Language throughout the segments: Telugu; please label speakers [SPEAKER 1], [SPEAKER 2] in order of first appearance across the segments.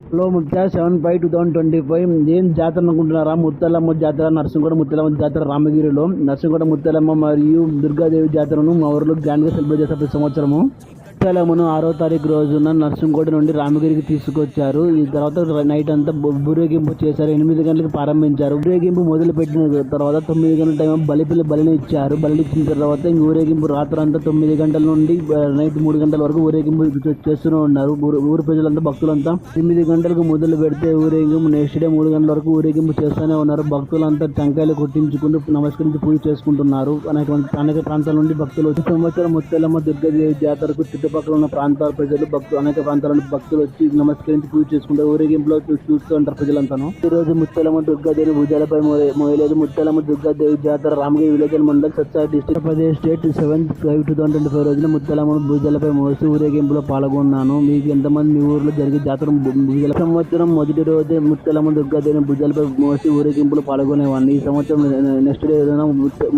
[SPEAKER 1] హలో ముఖ్య seven five two thousand twenty five ఏం జాతర అనుకుంటున్నారా? ముత్తలమ్మ జాతర నర్సింగూడ ముత్తలమ్మ జాతర రామగిరిలో. నర్సింగూడ ముత్తలమ్మ మరియు దుర్గాదేవి జాతరను మా ఊరిలో గ్రాండ్గా సెలబ్రేట్ చేస్తారు ప్రతి సంవత్సరము. స్థలమును ఆరో తారీఖు రోజున నరసింహగూడ నుండి రామగిరికి తీసుకొచ్చారు. ఈ తర్వాత నైట్ అంతా ఊరేగింపు చేశారు. ఎనిమిది గంటలకు ప్రారంభించారు. ఊరేగింపు మొదలు పెట్టిన తర్వాత తొమ్మిది గంటల టైం బలిపిల్ల బలిని ఇచ్చారు. బలిని ఇచ్చిన తర్వాత ఇంక ఊరేగింపు రాత్రి అంతా తొమ్మిది గంటల నుండి నైట్ మూడు గంటల వరకు ఊరేగింపు చేస్తూనే ఉన్నారు. ఊరు ప్రజలంతా భక్తులంతా ఎనిమిది గంటలకు మొదలు పెడితే ఊరేగింపు నెక్స్ట్ డే మూడు గంటల వరకు ఊరేగింపు చేస్తూనే ఉన్నారు. భక్తులంతా టెంకాయలు కొట్టించుకుంటూ నమస్కరించి పూజ చేసుకుంటున్నారు. అనేక అనేక ప్రాంతాల నుండి భక్తులు వచ్చి సంవత్సరం ముత్తలమ్మ దుర్గాదేవి జాతరకు చుట్టుపక్కల ఉన్న ప్రాంతాల ప్రజలు భక్తులు అనేక ప్రాంతాల భక్తులు వచ్చి నమస్కరించి పూజ చేసుకుంటారు ఊరేగింపులో చూస్తూ ఉంటారు ప్రజలంతాను. ఈ రోజు ముత్తలమ్మ దుర్గాదేవి భుజాలపై మోయలేదు. ముత్తలమ్మ దుర్గాదేవి జాతర Ramagiri village mandal Satsai district Pradesh state seventh five two thousand twenty five రోజున ముత్తలమ్మ భుజాలపై మోసి ఊరేగింపులో పాల్గొన్నాను. మీకు ఎంతమంది మీ ఊర్లో జరిగే జాతర భుజాల సంవత్సరం మొదటి రోజే ముత్తలమ్మ దుర్గాదేవి భుజాలపై మోసి ఊరేగింపులో పాల్గొనేవాడిని. ఈ సంవత్సరం నెక్స్ట్ డే ఏదైనా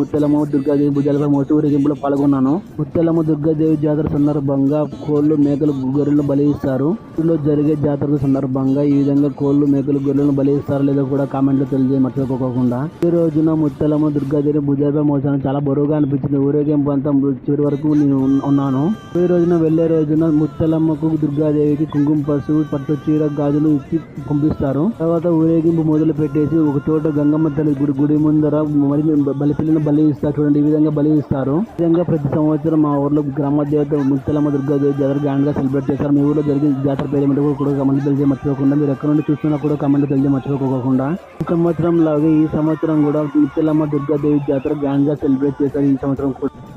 [SPEAKER 1] ముత్తలమ్మ దుర్గాదేవి భుజాలపై మోసి ఊరేగింపులో పాల్గొన్నాను. ముత్తలమ్మ దుర్గాదేవి జాతర సందర్భంగా కోళ్ళు మేకలు గొర్రెలను బలి ఇస్తారు ఇందులో జరిగే జాతర సందర్భంగా ఈ విధంగా కోళ్ళు మేకలు గొర్రెలను బలి ఇస్తారు లేదో కూడా కామెంట్లో తెలియజేయ మర్చిపోకోకుండా. ఈ రోజున ముత్తలమ్మ దుర్గాదేవి భుజాలపై మోసాను చాలా బరువుగా అనిపించింది. ఊరేగింపు అంతా చివరి వరకు నేను ఉన్నాను. ఈ రోజున వెళ్ళే రోజున ముత్తలమ్మకు దుర్గాదేవికి కుంకుమ పసుపు పట్టు చీర గాజులు ఇచ్చి పంపిస్తారు తర్వాత ఊరేగింపు మొదలు పెట్టేసి ఒక చోట గంగమ్మ తల్లి గుడి గుడి ముందర మరి బలిపిల్లను బలి ఇస్తారు చూడండి. ఈ విధంగా బలి ఇస్తారు ఈ విధంగా ప్రతి సంవత్సరం మా ఊర్లో గ్రామ దేవత ముత్తలమ్మ దుర్గాదేవి జాతర గ్రాండ్గా సెలబ్రేట్ చేస్తారు మీ ఊళ్ళో జరిగే జాతర పేరు ఏమిటో కూడా కమెంట్ తెలియజే మర్చిపోకుండా మీరు ఎక్కడ నుండి చూస్తున్నా కూడా కమెంట్ తెలియజే మర్చిపోకుండా ఈ సంవత్సరం లాగే ఈ సంవత్సరం కూడా ముత్తలమ్మ దుర్గాదేవి జాతర గ్రాండ్గా సెలబ్రేట్ చేశారు. ఈ సంవత్సరం కూడా.